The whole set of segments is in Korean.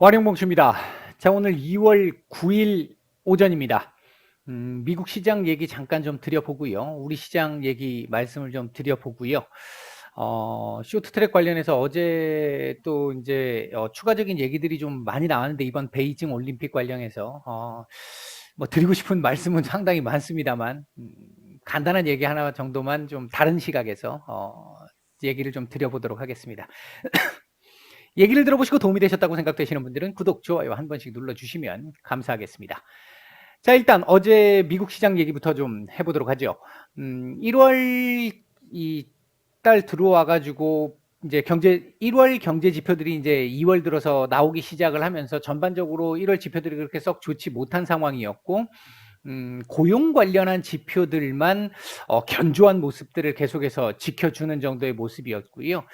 와룡봉수입니다. 자, 오늘 2월 9일 오전입니다. 음, 미국 시장 얘기 잠깐 좀 드려보고요. 우리 시장 얘기 말씀을 좀 드려보고요. 어, 쇼트트랙 관련해서 어제 또 이제 어, 추가적인 얘기들이 좀 많이 나왔는데 이번 베이징 올림픽 관련해서 어, 뭐 드리고 싶은 말씀은 상당히 많습니다만 음, 간단한 얘기 하나 정도만 좀 다른 시각에서 어, 얘기를 좀 드려보도록 하겠습니다. 얘기를 들어보시고 도움이 되셨다고 생각되시는 분들은 구독, 좋아요 한 번씩 눌러주시면 감사하겠습니다. 자, 일단 어제 미국 시장 얘기부터 좀 해보도록 하죠. 음, 1월 이 달 들어와가지고 이제 경제 1월 경제 지표들이 이제 2월 들어서 나오기 시작을 하면서 전반적으로 1월 지표들이 그렇게 썩 좋지 못한 상황이었고 음, 고용 관련한 지표들만 어, 견조한 모습들을 계속해서 지켜주는 정도의 모습이었고요.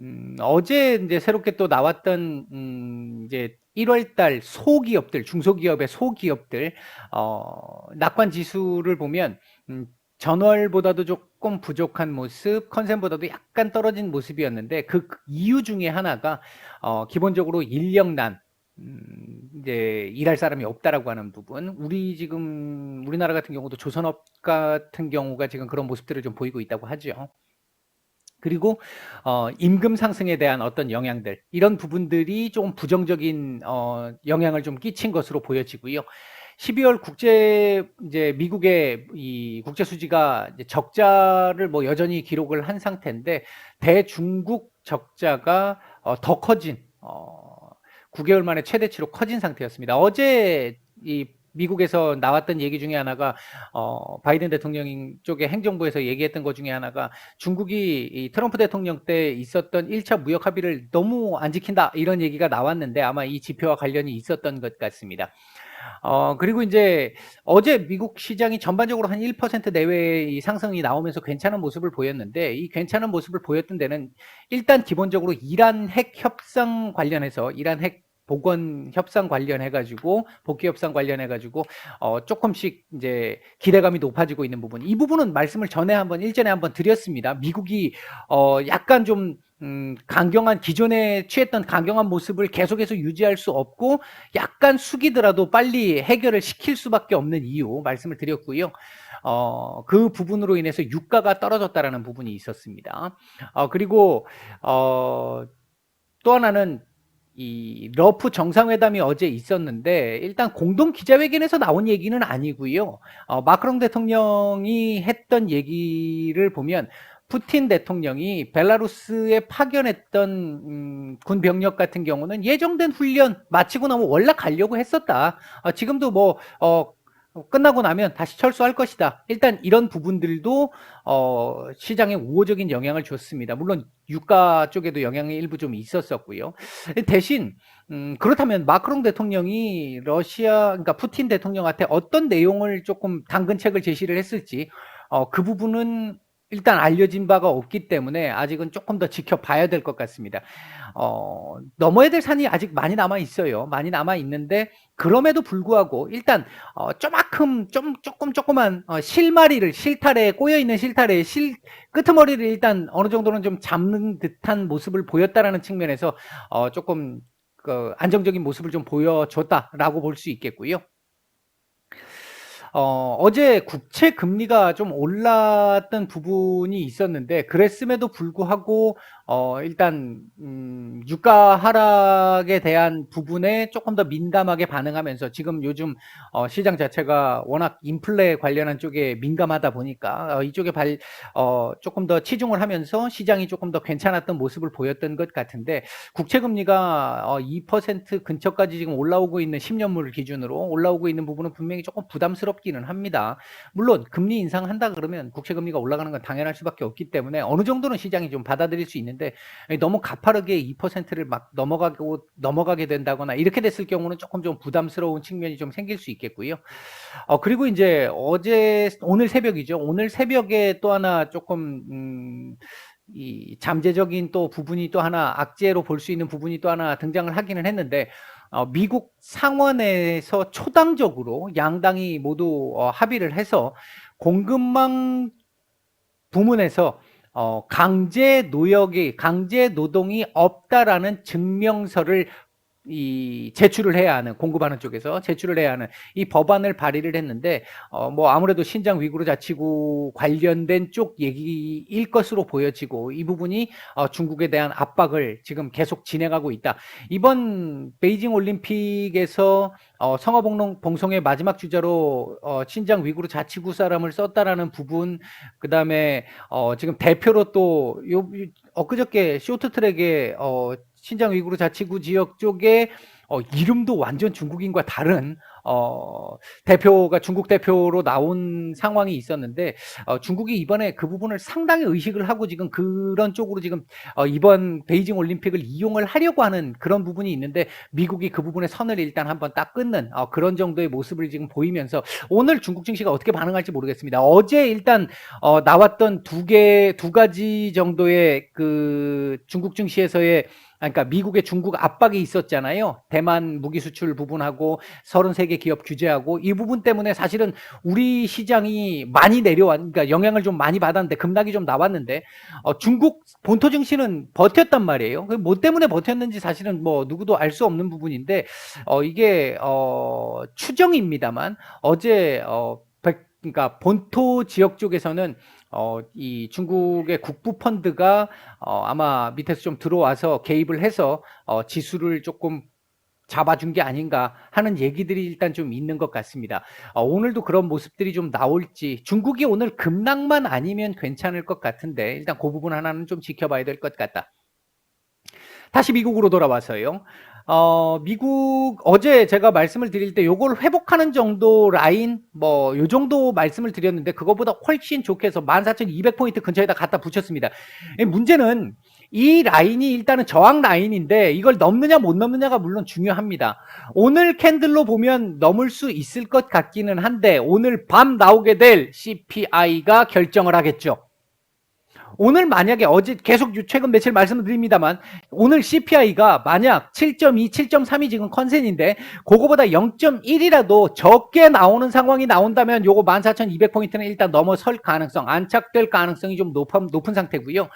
음, 어제 이제 새롭게 또 나왔던 음, 이제 1월달 소기업들, 중소기업의 소기업들 어, 낙관 지수를 보면 음, 전월보다도 조금 부족한 모습, 컨센보다도 약간 떨어진 모습이었는데 그 이유 중에 하나가 어, 기본적으로 인력난, 음, 이제 일할 사람이 없다라고 하는 부분. 우리 지금 우리나라 같은 경우도 조선업 같은 경우가 지금 그런 모습들을 좀 보이고 있다고 하죠. 그리고 어, 임금 상승에 대한 어떤 영향들 이런 부분들이 좀 부정적인 어, 영향을 좀 끼친 것으로 보여지고요. 12월 국제 이제 미국의 이 국제 수지가 이제 적자를 뭐 여전히 기록을 한 상태인데 대중국 적자가 어, 더 커진 어, 9개월 만에 최대치로 커진 상태였습니다. 어제 이 미국에서 나왔던 얘기 중에 하나가 어, 바이든 대통령 쪽의 행정부에서 얘기했던 것 중에 하나가 중국이 이 트럼프 대통령 때 있었던 1차 무역 합의를 너무 안 지킨다 이런 얘기가 나왔는데 아마 이 지표와 관련이 있었던 것 같습니다. 어, 그리고 이제 어제 미국 시장이 전반적으로 한 1% 내외의 상승이 나오면서 괜찮은 모습을 보였는데 이 괜찮은 모습을 보였던 데는 일단 기본적으로 이란 핵 협상 관련해서 이란 핵 보건 협상 관련해 가지고 복귀 협상 관련해 가지고 어 조금씩 이제 기대감이 높아지고 있는 부분. 이 부분은 말씀을 전에 한번 일전에 한번 드렸습니다. 미국이 어 약간 좀 음, 강경한 기존에 취했던 강경한 모습을 계속해서 유지할 수 없고 약간 숙이더라도 빨리 해결을 시킬 수밖에 없는 이유 말씀을 드렸고요. 어, 그 부분으로 인해서 유가가 떨어졌다라는 부분이 있었습니다. 어, 그리고 어, 또 하나는 이 러프 정상회담이 어제 있었는데 일단 공동 기자회견에서 나온 얘기는 아니고요. 어, 마크롱 대통령이 했던 얘기를 보면 푸틴 대통령이 벨라루스에 파견했던 음, 군 병력 같은 경우는 예정된 훈련 마치고 나면 원래 가려고 했었다. 어, 지금도 뭐 어, 끝나고 나면 다시 철수할 것이다. 일단 이런 부분들도 어, 시장에 우호적인 영향을 줬습니다. 물론 유가 쪽에도 영향이 일부 좀 있었었고요. 대신 음, 그렇다면 마크롱 대통령이 러시아 그러니까 푸틴 대통령한테 어떤 내용을 조금 당근책을 제시를 했을지 어, 그 부분은 일단 알려진 바가 없기 때문에 아직은 조금 더 지켜봐야 될 것 같습니다. 어, 넘어야 될 산이 아직 많이 남아 있어요. 많이 남아 있는데 그럼에도 불구하고 일단 어, 조만큼 좀 조금 조그만 어, 실마리를 실타래에 꼬여 있는 실타래의 실 끄트머리를 일단 어느 정도는 좀 잡는 듯한 모습을 보였다라는 측면에서 어, 조금 그 안정적인 모습을 좀 보여줬다라고 볼 수 있겠고요. 어, 어제 국채 금리가 좀 올랐던 부분이 있었는데 그랬음에도 불구하고 어, 일단 음, 유가 하락에 대한 부분에 조금 더 민감하게 반응하면서 지금 요즘 어, 시장 자체가 워낙 인플레 관련한 쪽에 민감하다 보니까 어, 이쪽에 발, 어, 조금 더 치중을 하면서 시장이 조금 더 괜찮았던 모습을 보였던 것 같은데 국채 금리가 어, 2% 근처까지 지금 올라오고 있는 10년물 기준으로 올라오고 있는 부분은 분명히 조금 부담스럽 어렵기는 합니다. 물론 금리 인상한다 그러면 국채 금리가 올라가는 건 당연할 수밖에 없기 때문에 어느 정도는 시장이 좀 받아들일 수 있는 데 너무 가파르게 2%를 막 넘어가고 넘어가게 된다거나 이렇게 됐을 경우는 조금 좀 부담스러운 측면이 좀 생길 수 있겠고요. 어 그리고 이제 어제 오늘 새벽이죠. 오늘 새벽에 또 하나 조금 음, 이 잠재적인 또 부분이 또 하나 악재로 볼 수 있는 부분이 또 하나 등장을 하기는 했는데 어, 미국 상원에서 초당적으로 양당이 모두 어, 합의를 해서 공급망 부문에서 어, 강제 노역이 강제 노동이 없다라는 증명서를 이 제출을 해야 하는 공급하는 쪽에서 제출을 해야 하는 이 법안을 발의를 했는데 어 뭐 아무래도 신장 위구르 자치구 관련된 쪽 얘기일 것으로 보여지고 이 부분이 어 중국에 대한 압박을 지금 계속 진행하고 있다. 이번 베이징 올림픽에서 어 성화봉송 봉송의 마지막 주자로 어 신장 위구르 자치구 사람을 썼다라는 부분 그다음에 어 지금 대표로 또 요 엊그저께 쇼트트랙에 어 신장 위구르 자치구 지역 쪽에 어, 이름도 완전 중국인과 다른 어, 대표가 중국 대표로 나온 상황이 있었는데 어, 중국이 이번에 그 부분을 상당히 의식을 하고 지금 그런 쪽으로 지금 어, 이번 베이징 올림픽을 이용을 하려고 하는 그런 부분이 있는데 미국이 그 부분에 선을 일단 한번 딱 끊는 어, 그런 정도의 모습을 지금 보이면서 오늘 중국 증시가 어떻게 반응할지 모르겠습니다. 어제 일단 어, 나왔던 두 개 두 가지 정도의 그 중국 증시에서의 그러니까 미국의 중국 압박이 있었잖아요. 대만 무기 수출 부분하고 33개 기업 규제하고 이 부분 때문에 사실은 우리 시장이 많이 내려왔, 그러니까 영향을 좀 많이 받았는데 급락이 좀 나왔는데 어, 중국 본토 증시는 버텼단 말이에요. 뭐 때문에 버텼는지 사실은 뭐 누구도 알 수 없는 부분인데 어, 이게 어, 추정입니다만 어제 어, 그러니까 본토 지역 쪽에서는 어, 이 중국의 국부 펀드가 어, 아마 밑에서 좀 들어와서 개입을 해서 어, 지수를 조금 잡아준 게 아닌가 하는 얘기들이 일단 좀 있는 것 같습니다. 어, 오늘도 그런 모습들이 좀 나올지 중국이 오늘 급락만 아니면 괜찮을 것 같은데 일단 그 부분 하나는 좀 지켜봐야 될 것 같다. 다시 미국으로 돌아와서요. 어, 미국 어제 제가 말씀을 드릴 때 요걸 회복하는 정도 라인 뭐 요 정도 말씀을 드렸는데 그거보다 훨씬 좋게 해서 14,200포인트 근처에다 갖다 붙였습니다. 문제는 이 라인이 일단은 저항 라인인데 이걸 넘느냐 못 넘느냐가 물론 중요합니다. 오늘 캔들로 보면 넘을 수 있을 것 같기는 한데 오늘 밤 나오게 될 CPI가 결정을 하겠죠. 오늘 만약에 어제 계속 최근 며칠 말씀을 드립니다만 오늘 CPI가 만약 7.2, 7.3이 지금 컨센인데 그거보다 0.1이라도 적게 나오는 상황이 나온다면 요거 14,200포인트는 일단 넘어설 가능성, 안착될 가능성이 좀 높은, 높은 상태고요.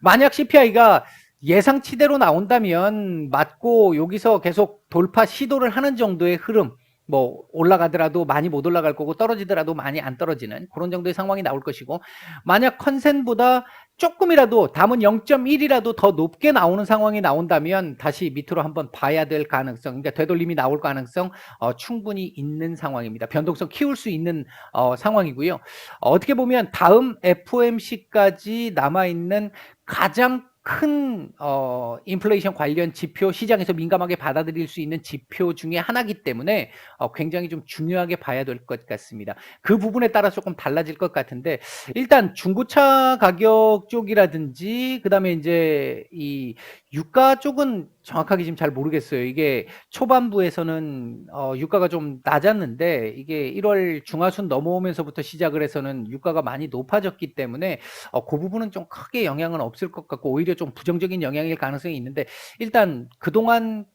만약 CPI가 예상치대로 나온다면 맞고 여기서 계속 돌파 시도를 하는 정도의 흐름 뭐 올라가더라도 많이 못 올라갈 거고 떨어지더라도 많이 안 떨어지는 그런 정도의 상황이 나올 것이고 만약 컨센보다 조금이라도 담은 0.1이라도 더 높게 나오는 상황이 나온다면 다시 밑으로 한번 봐야 될 가능성 그러니까 되돌림이 나올 가능성 어, 충분히 있는 상황입니다. 변동성 키울 수 있는 어, 상황이고요. 어, 어떻게 보면 다음 FOMC까지 남아 있는 가장 큰 어, 인플레이션 관련 지표 시장에서 민감하게 받아들일 수 있는 지표 중에 하나이기 때문에 어, 굉장히 좀 중요하게 봐야 될 것 같습니다. 그 부분에 따라 조금 달라질 것 같은데 일단 중고차 가격 쪽이라든지 그다음에 이제 이 유가 쪽은 정확하게 지금 잘 모르겠어요. 이게 초반부에서는 어, 유가가 좀 낮았는데 이게 1월 중하순 넘어오면서부터 시작을 해서는 유가가 많이 높아졌기 때문에 어, 그 부분은 좀 크게 영향은 없을 것 같고 오히려 좀 부정적인 영향일 가능성이 있는데 일단 그동안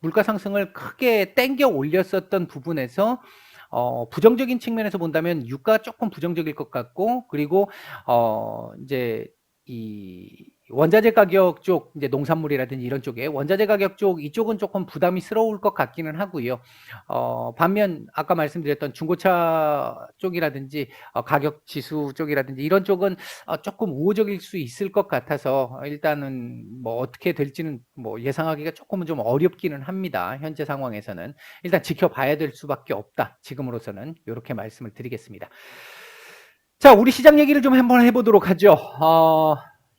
물가 상승을 크게 땡겨 올렸었던 부분에서 어, 부정적인 측면에서 본다면 유가 조금 부정적일 것 같고 그리고 어, 이제 이 원자재 가격 쪽 이제 농산물이라든지 이런 쪽에 원자재 가격 쪽 이쪽은 조금 부담이 스러울 것 같기는 하고요. 어, 반면 아까 말씀드렸던 중고차 쪽이라든지 어, 가격 지수 쪽이라든지 이런 쪽은 어, 조금 우호적일 수 있을 것 같아서 일단은 뭐 어떻게 될지는 뭐 예상하기가 조금은 좀 어렵기는 합니다. 현재 상황에서는 일단 지켜봐야 될 수밖에 없다. 지금으로서는 이렇게 말씀을 드리겠습니다. 자, 우리 시장 얘기를 좀 한번 해보도록 하죠. 어,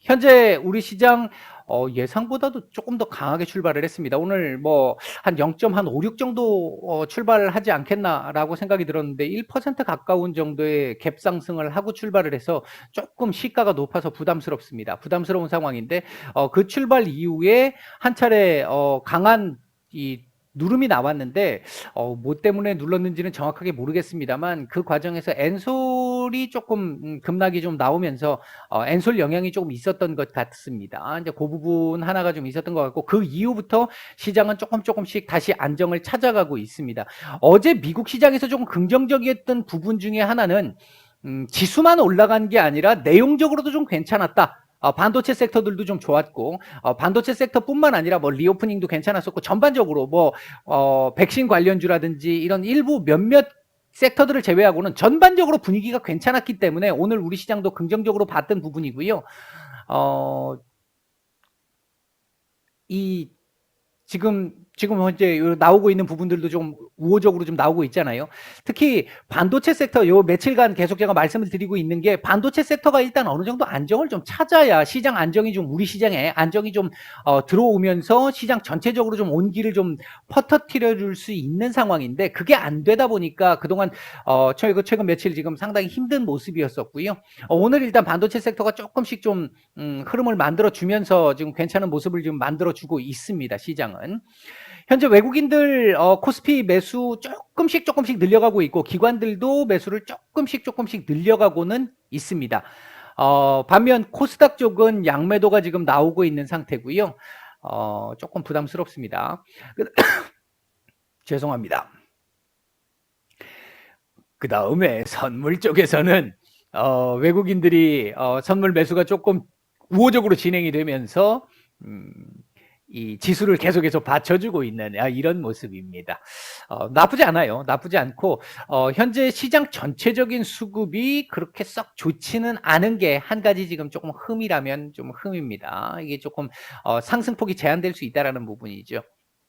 현재 우리 시장 어, 예상보다도 조금 더 강하게 출발을 했습니다. 오늘 뭐 한 0.56 정도 어, 출발을 하지 않겠나라고 생각이 들었는데 1% 가까운 정도의 갭 상승을 하고 출발을 해서 조금 시가가 높아서 부담스럽습니다. 부담스러운 상황인데 어, 그 출발 이후에 한 차례 어, 강한 이 누름이 나왔는데 어, 뭐 때문에 눌렀는지는 정확하게 모르겠습니다만 그 과정에서 엔 솔이 조금 음, 급락이 좀 나오면서 어, 엔솔 영향이 조금 있었던 것 같습니다. 이제 그 부분 하나가 좀 있었던 것 같고 그 이후부터 시장은 조금 조금씩 다시 안정을 찾아가고 있습니다. 어제 미국 시장에서 조금 긍정적이었던 부분 중에 하나는 음, 지수만 올라간 게 아니라 내용적으로도 좀 괜찮았다. 어, 반도체 섹터들도 좀 좋았고 어, 반도체 섹터뿐만 아니라 뭐 리오프닝도 괜찮았었고 전반적으로 뭐 어, 백신 관련주라든지 이런 일부 몇몇 섹터들을 제외하고는 전반적으로 분위기가 괜찮았기 때문에 오늘 우리 시장도 긍정적으로 봤던 부분이고요. 어, 이 지금 지금 현재 요 나오고 있는 부분들도 좀 우호적으로 좀 나오고 있잖아요. 특히 반도체 섹터 요 며칠간 계속 제가 말씀을 드리고 있는 게 반도체 섹터가 일단 어느 정도 안정을 좀 찾아야 시장 안정이 좀 우리 시장에 안정이 좀 어, 들어오면서 시장 전체적으로 좀 온기를 좀 퍼터트려 줄 수 있는 상황인데 그게 안 되다 보니까 그동안 어, 최근 최근 며칠 지금 상당히 힘든 모습이었었고요. 어, 오늘 일단 반도체 섹터가 조금씩 좀 음, 흐름을 만들어 주면서 지금 괜찮은 모습을 지금 만들어 주고 있습니다. 시장은. 현재 외국인들 어, 코스피 매수 조금씩 조금씩 늘려가고 있고 기관들도 매수를 조금씩 조금씩 늘려가고는 있습니다. 어, 반면 코스닥 쪽은 양매도가 지금 나오고 있는 상태고요. 어, 조금 부담스럽습니다. 죄송합니다. 그 다음에 선물 쪽에서는 어, 외국인들이 어, 선물 매수가 조금 우호적으로 진행이 되면서 음, 이 지수를 계속해서 받쳐주고 있는 아, 이런 모습입니다. 어, 나쁘지 않아요. 나쁘지 않고 어, 현재 시장 전체적인 수급이 그렇게 썩 좋지는 않은 게 한 가지 지금 조금 흠이라면 좀 흠입니다. 이게 조금 어, 상승폭이 제한될 수 있다라는 부분이죠.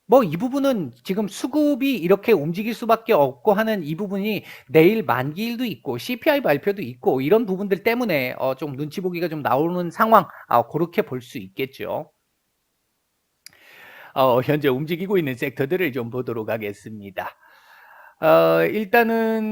뭐 이 부분은 지금 수급이 이렇게 움직일 수밖에 없고 하는 이 부분이 내일 만기일도 있고 CPI 발표도 있고 이런 부분들 때문에 어, 좀 눈치 보기가 좀 나오는 상황 아, 그렇게 볼 수 있겠죠. 어, 현재 움직이고 있는 섹터들을 좀 보도록 하겠습니다. 어, 일단은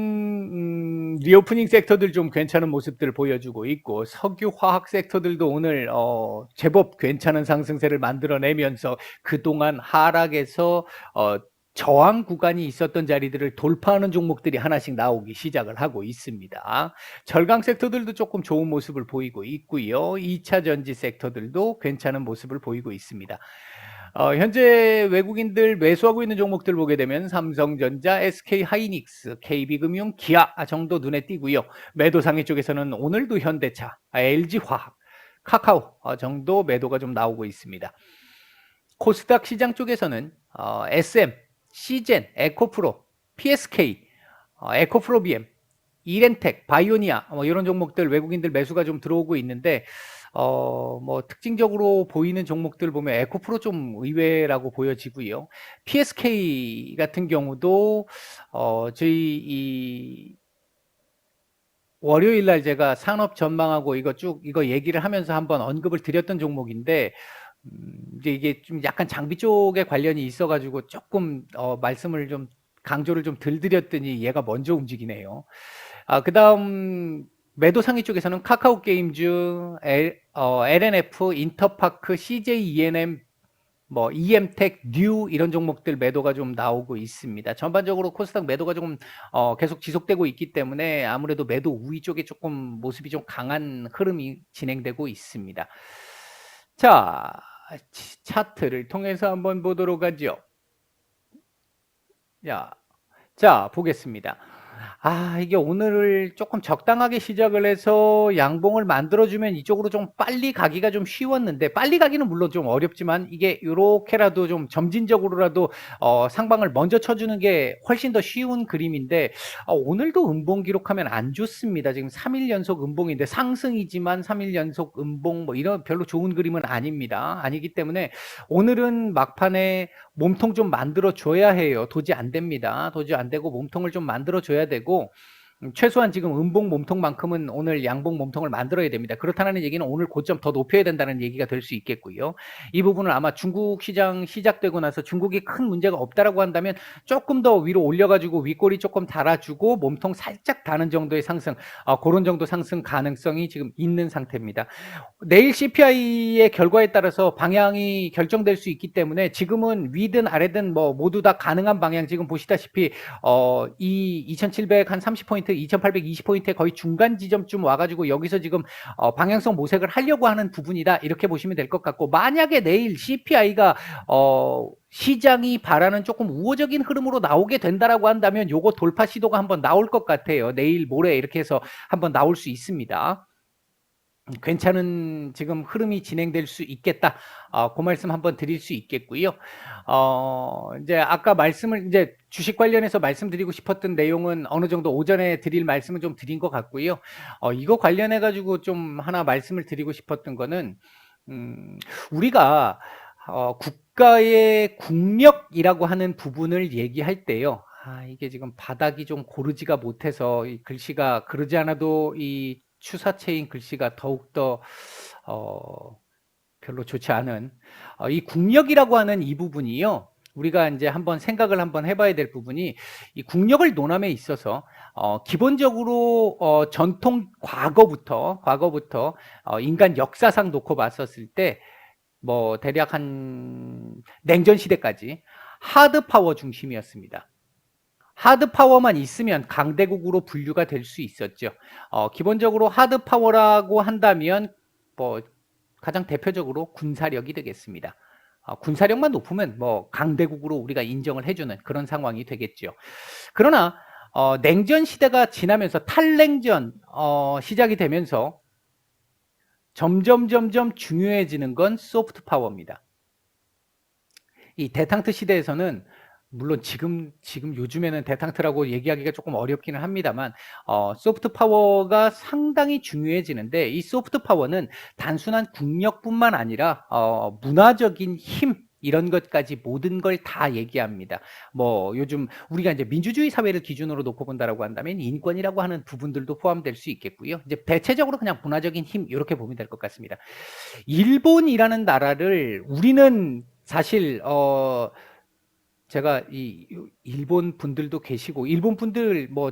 음, 리오프닝 섹터들 좀 괜찮은 모습들을 보여주고 있고 석유 화학 섹터들도 오늘 어, 제법 괜찮은 상승세를 만들어내면서 그동안 하락에서 어, 저항 구간이 있었던 자리들을 돌파하는 종목들이 하나씩 나오기 시작을 하고 있습니다. 절강 섹터들도 조금 좋은 모습을 보이고 있고요. 2차 전지 섹터들도 괜찮은 모습을 보이고 있습니다. 어, 현재 외국인들 매수하고 있는 종목들 보게 되면 삼성전자, SK 하이닉스, KB금융, 기아 정도 눈에 띄고요. 매도 상위 쪽에서는 오늘도 현대차, LG화학, 카카오 어, 정도 매도가 좀 나오고 있습니다. 코스닥 시장 쪽에서는 어, SM, 시젠, 에코프로, PSK, 어, 에코프로비엠, 이렌텍, 바이오니아 뭐 이런 종목들 외국인들 매수가 좀 들어오고 있는데 어, 뭐 특징적으로 보이는 종목들 보면 에코프로 좀 의외라고 보여지고요. PSK 같은 경우도 어, 저희 이 월요일 날 제가 산업 전망하고 이거 쭉 이거 얘기를 하면서 한번 언급을 드렸던 종목인데 음, 이제 이게 좀 약간 장비 쪽에 관련이 있어가지고 조금 어, 말씀을 좀 강조를 좀 덜 드렸더니 얘가 먼저 움직이네요. 아, 그 다음 매도 상위 쪽에서는 카카오 게임즈, 어, LNF, 인터파크, CJ ENM, 뭐 EM텍, 뉴 이런 종목들 매도가 좀 나오고 있습니다. 전반적으로 코스닥 매도가 조금 어, 계속 지속되고 있기 때문에 아무래도 매도 우위 쪽에 조금 모습이 좀 강한 흐름이 진행되고 있습니다. 자, 차트를 통해서 한번 보도록 하죠. 자, 자 보겠습니다. 아, 이게 오늘을 조금 적당하게 시작을 해서 양봉을 만들어 주면 이쪽으로 좀 빨리 가기가 좀 쉬웠는데, 빨리 가기는 물론 좀 어렵지만, 이게 요렇게라도 좀 점진적으로라도, 어, 상방을 먼저 쳐 주는 게 훨씬 더 쉬운 그림인데, 어, 오늘도 음봉 기록하면 안 좋습니다. 지금 3 일 연속 음봉인데, 상승이지만 3 일 연속 음봉, 뭐 이런 별로 좋은 그림은 아닙니다. 아니기 때문에, 오늘은 막판에 몸통 좀 만들어 줘야 해요. 도저히 안 됩니다. 도저히 안 되고 몸통을 좀 만들어 줘야 되고 음, 최소한 지금 음봉 몸통만큼은 오늘 양봉 몸통을 만들어야 됩니다. 그렇다는 얘기는 오늘 고점 더 높여야 된다는 얘기가 될 수 있겠고요. 이 부분은 아마 중국 시장 시작되고 나서 중국이 큰 문제가 없다라고 한다면 조금 더 위로 올려가지고 윗골이 조금 달아주고 몸통 살짝 다는 정도의 상승, 어, 그런 정도 상승 가능성이 지금 있는 상태입니다. 내일 CPI의 결과에 따라서 방향이 결정될 수 있기 때문에 지금은 위든 아래든 뭐 모두 다 가능한 방향 지금 보시다시피 어, 이 2700 한 30포인트 2820 포인트의 거의 중간 지점쯤 와가지고 여기서 지금 어, 방향성 모색을 하려고 하는 부분이다 이렇게 보시면 될 것 같고 만약에 내일 CPI가 어, 시장이 바라는 조금 우호적인 흐름으로 나오게 된다라고 한다면 요거 돌파 시도가 한번 나올 것 같아요. 내일 모레 이렇게 해서 한번 나올 수 있습니다. 괜찮은 지금 흐름이 진행될 수 있겠다. 어, 그 말씀 한번 드릴 수 있겠고요. 어, 이제 아까 말씀을 이제 주식 관련해서 말씀드리고 싶었던 내용은 어느 정도 오전에 드릴 말씀을 좀 드린 것 같고요. 어, 이거 관련해 가지고 좀 하나 말씀을 드리고 싶었던 거는 음, 우리가 어, 국가의 국력이라고 하는 부분을 얘기할 때요. 아, 이게 지금 바닥이 좀 고르지가 못해서 이 글씨가 그러지 않아도 이 추사체인 글씨가 더욱더 어, 별로 좋지 않은 어, 이 국력이라고 하는 이 부분이요. 우리가 이제 한번 생각을 한번 해봐야 될 부분이 이 국력을 논함에 있어서 어, 기본적으로 어, 전통 과거부터 과거부터 어, 인간 역사상 놓고 봤었을 때 뭐 대략 한 냉전 시대까지 하드 파워 중심이었습니다. 하드 파워만 있으면 강대국으로 분류가 될 수 있었죠. 어, 기본적으로 하드 파워라고 한다면 뭐 가장 대표적으로 군사력이 되겠습니다. 어, 군사력만 높으면 뭐 강대국으로 우리가 인정을 해주는 그런 상황이 되겠죠. 그러나 어, 냉전 시대가 지나면서 탈냉전 어, 시작이 되면서 점점 점점 중요해지는 건 소프트 파워입니다. 이 대탕트 시대에서는 물론 지금 지금 요즘에는 대탕트라고 얘기하기가 조금 어렵기는 합니다만 어, 소프트 파워가 상당히 중요해지는데 이 소프트 파워는 단순한 국력뿐만 아니라 어, 문화적인 힘 이런 것까지 모든 걸 다 얘기합니다. 뭐 요즘 우리가 이제 민주주의 사회를 기준으로 놓고 본다라고 한다면 인권이라고 하는 부분들도 포함될 수 있겠고요. 이제 대체적으로 그냥 문화적인 힘 이렇게 보면 될 것 같습니다. 일본이라는 나라를 우리는 사실 어 제가 이 일본 분들도 계시고 일본 분들 뭐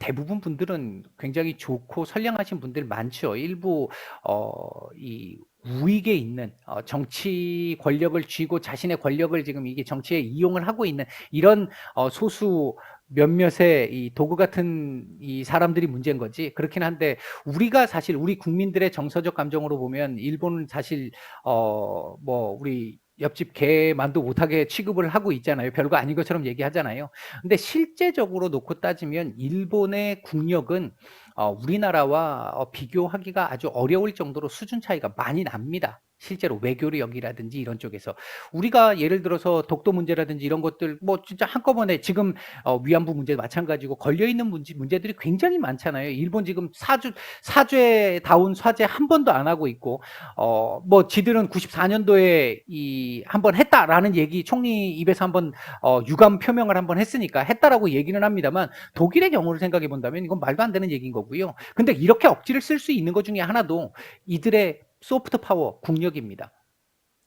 대부분 분들은 굉장히 좋고 선량하신 분들 많죠. 일부 어이 우익에 있는 어, 정치 권력을 쥐고 자신의 권력을 지금 이게 정치에 이용을 하고 있는 이런 어, 소수 몇몇의 이 도구 같은 이 사람들이 문제인 거지. 그렇긴 한데 우리가 사실 우리 국민들의 정서적 감정으로 보면 일본은 사실 어 뭐 우리 옆집 개만도 못하게 취급을 하고 있잖아요. 별거 아닌 것처럼 얘기하잖아요. 근데 실제적으로 놓고 따지면 일본의 국력은 어, 우리나라와 어, 비교하기가 아주 어려울 정도로 수준 차이가 많이 납니다. 실제로 외교력이라든지 이런 쪽에서 우리가 예를 들어서 독도 문제라든지 이런 것들 뭐 진짜 한꺼번에 지금 어, 위안부 문제 마찬가지고 걸려 있는 문제, 문제들이 굉장히 많잖아요. 일본 지금 사주 사죄 다운 사죄 한 번도 안 하고 있고 어 뭐 지들은 94년도에 이 한 번 했다라는 얘기 총리 입에서 한번 어, 유감 표명을 한번 했으니까 했다라고 얘기는 합니다만 독일의 경우를 생각해 본다면 이건 말도 안 되는 얘기인 거고요. 근데 이렇게 억지를 쓸 수 있는 것 중에 하나도 이들의 소프트 파워, 국력입니다.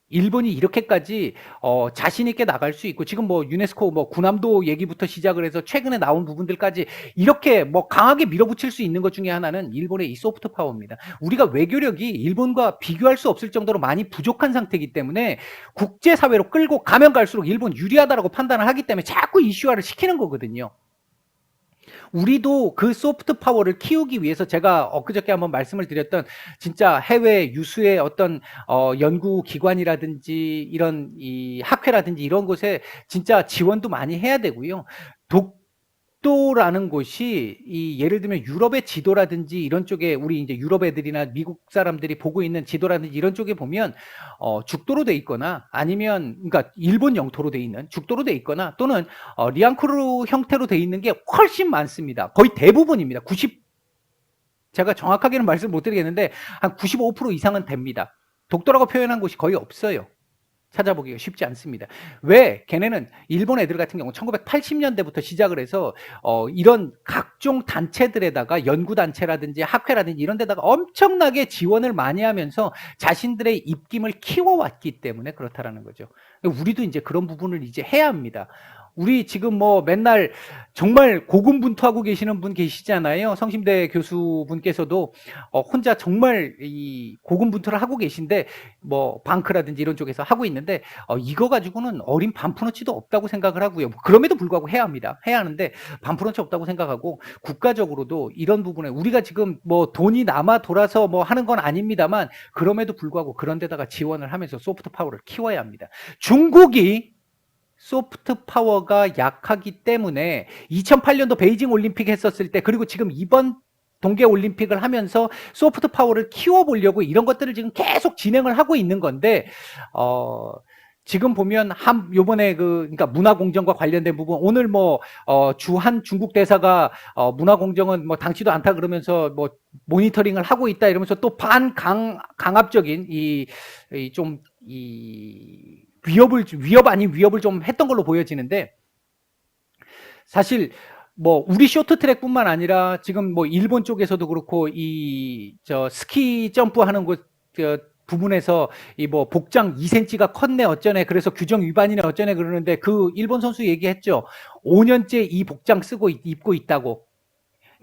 일본이 이렇게까지 어, 자신 있게 나갈 수 있고 지금 뭐 유네스코 뭐 군함도 얘기부터 시작을 해서 최근에 나온 부분들까지 이렇게 뭐 강하게 밀어붙일 수 있는 것 중에 하나는 일본의 이 소프트 파워입니다. 우리가 외교력이 일본과 비교할 수 없을 정도로 많이 부족한 상태이기 때문에 국제 사회로 끌고 가면 갈수록 일본 유리하다라고 판단을 하기 때문에 자꾸 이슈화를 시키는 거거든요. 우리도 그 소프트 파워를 키우기 위해서 제가 엊그저께 한번 말씀을 드렸던 진짜 해외 유수의 어떤 어, 연구 기관이라든지 이런 이 학회라든지 이런 곳에 진짜 지원도 많이 해야 되고요. 독 지도라는 곳이 이 예를 들면 유럽의 지도라든지 이런 쪽에 우리 이제 유럽 애들이나 미국 사람들이 보고 있는 지도라든지 이런 쪽에 보면 어 죽도로 돼 있거나 아니면 그러니까 일본 영토로 돼 있는 죽도로 돼 있거나 또는 어 리앙크루 형태로 돼 있는 게 훨씬 많습니다. 거의 대부분입니다. 90 제가 정확하게는 말씀 못 드리겠는데 한 95% 이상은 됩니다. 독도라고 표현한 곳이 거의 없어요. 찾아보기가 쉽지 않습니다. 왜? 걔네는 일본 애들 같은 경우 1980년대부터 시작을 해서 어, 이런 각종 단체들에다가 연구단체라든지 학회라든지 이런 데다가 엄청나게 지원을 많이 하면서 자신들의 입김을 키워왔기 때문에 그렇다라는 거죠. 우리도 이제 그런 부분을 이제 해야 합니다. 우리 지금 뭐 맨날 정말 고군분투하고 계시는 분 계시잖아요. 성심대 교수분께서도 어 혼자 정말 이 고군분투를 하고 계신데 뭐 방크라든지 이런 쪽에서 하고 있는데 어 이거 가지고는 어린 반푼어치도 없다고 생각을 하고요. 뭐 그럼에도 불구하고 해야 합니다. 해야 하는데 반푼어치 없다고 생각하고 국가적으로도 이런 부분에 우리가 지금 뭐 돈이 남아 돌아서 뭐 하는 건 아닙니다만 그럼에도 불구하고 그런 데다가 지원을 하면서 소프트 파워를 키워야 합니다. 중국이 소프트 파워가 약하기 때문에 2008년도 베이징 올림픽 했었을 때 그리고 지금 이번 동계 올림픽을 하면서 소프트 파워를 키워 보려고 이런 것들을 지금 계속 진행을 하고 있는 건데 어 지금 보면 한 요번에 그 그러니까 문화 공정과 관련된 부분 오늘 뭐 어, 주한 중국 대사가 어, 문화 공정은 뭐 당치도 않다 그러면서 뭐 모니터링을 하고 있다 이러면서 또 반강 강압적인 이 위협을 위협 아닌 위협을 좀 했던 걸로 보여지는데 사실 뭐 우리 쇼트트랙뿐만 아니라 지금 뭐 일본 쪽에서도 그렇고 이 저 스키 점프하는 곳 저 부분에서 이 뭐 복장 2cm가 컸네 어쩌네 그래서 규정 위반이네 어쩌네 그러는데 그 일본 선수 얘기했죠. 5년째 이 복장 쓰고 있- 입고 있다고.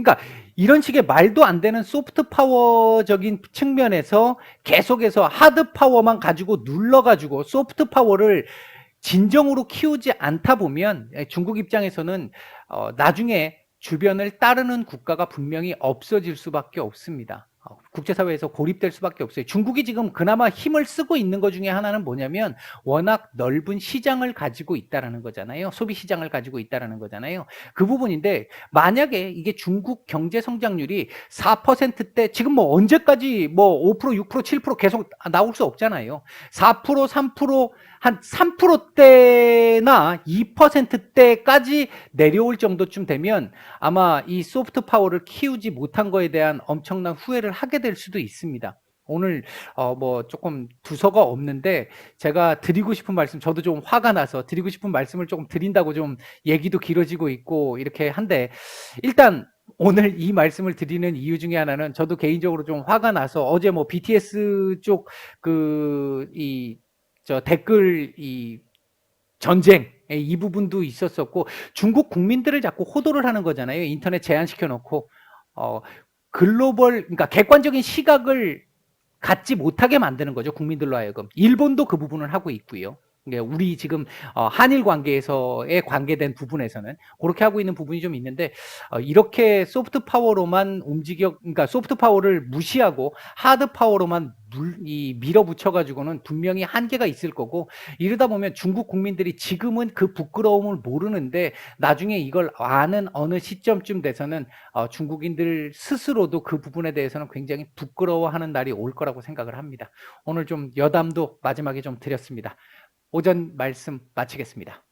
그러니까 이런 식의 말도 안 되는 소프트 파워적인 측면에서 계속해서 하드 파워만 가지고 눌러 가지고 소프트 파워를 진정으로 키우지 않다 보면 중국 입장에서는 어, 나중에 주변을 따르는 국가가 분명히 없어질 수밖에 없습니다. 어, 국제사회에서 고립될 수밖에 없어요. 중국이 지금 그나마 힘을 쓰고 있는 것 중에 하나는 뭐냐면 워낙 넓은 시장을 가지고 있다라는 거잖아요. 소비 시장을 가지고 있다라는 거잖아요. 그 부분인데 만약에 이게 중국 경제 성장률이 4%대 지금 뭐 언제까지 뭐 5% 6% 7% 계속 나올 수 없잖아요. 4% 3% 한 3%대나 2%대까지 내려올 정도쯤 되면 아마 이 소프트 파워를 키우지 못한 거에 대한 엄청난 후회를 하게 될 수도 있습니다. 오늘 어 뭐 조금 두서가 없는데 제가 드리고 싶은 말씀 저도 좀 화가 나서 드리고 싶은 말씀을 조금 드린다고 좀 얘기도 길어지고 있고 이렇게 한데 일단 오늘 이 말씀을 드리는 이유 중에 하나는 저도 개인적으로 좀 화가 나서 어제 뭐 BTS 쪽 그 이 저 댓글 이 전쟁 이 부분도 있었었고 중국 국민들을 자꾸 호도를 하는 거잖아요. 인터넷 제한시켜 놓고 어 글로벌 그러니까 객관적인 시각을 갖지 못하게 만드는 거죠. 국민들로 하여금. 일본도 그 부분을 하고 있고요. 예, 우리 지금 어, 한일 관계에서의 관계된 부분에서는 그렇게 하고 있는 부분이 좀 있는데 어, 이렇게 소프트 파워로만 움직여 그러니까 소프트 파워를 무시하고 하드 파워로만 물, 이 밀어붙여 가지고는 분명히 한계가 있을 거고 이러다 보면 중국 국민들이 지금은 그 부끄러움을 모르는데 나중에 이걸 아는 어느 시점쯤 돼서는 어, 중국인들 스스로도 그 부분에 대해서는 굉장히 부끄러워하는 날이 올 거라고 생각을 합니다. 오늘 좀 여담도 마지막에 좀 드렸습니다. 오전 말씀 마치겠습니다.